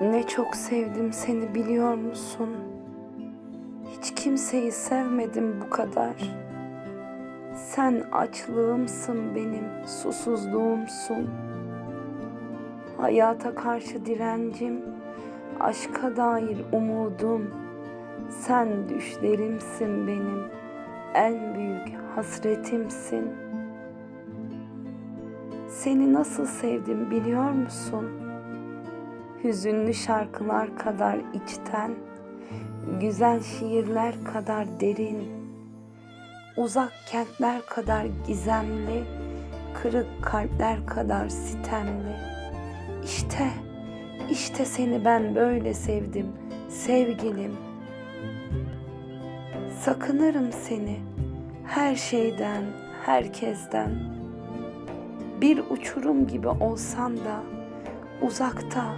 Ne çok sevdim seni biliyor musun? Hiç kimseyi sevmedim bu kadar. Sen açlığımsın benim, susuzluğumsun. Hayata karşı direncim, aşka dair umudum. Sen düşlerimsin benim, en büyük hasretimsin. Seni nasıl sevdim biliyor musun? Hüzünlü şarkılar kadar içten, güzel şiirler kadar derin, uzak kentler kadar gizemli, kırık kalpler kadar sitemli. İşte, işte seni ben böyle sevdim, sevgilim. Sakınırım seni her şeyden, herkesten. Bir uçurum gibi olsan da uzakta,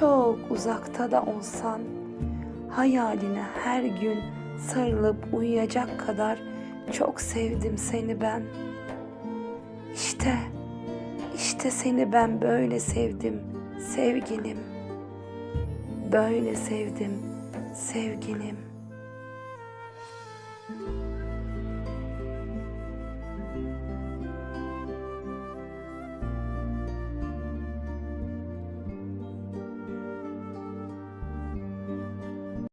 çok uzakta da olsan hayaline her gün sarılıp uyuyacak kadar çok sevdim seni ben. İşte, işte seni ben böyle sevdim sevgilim. Böyle sevdim sevgilim.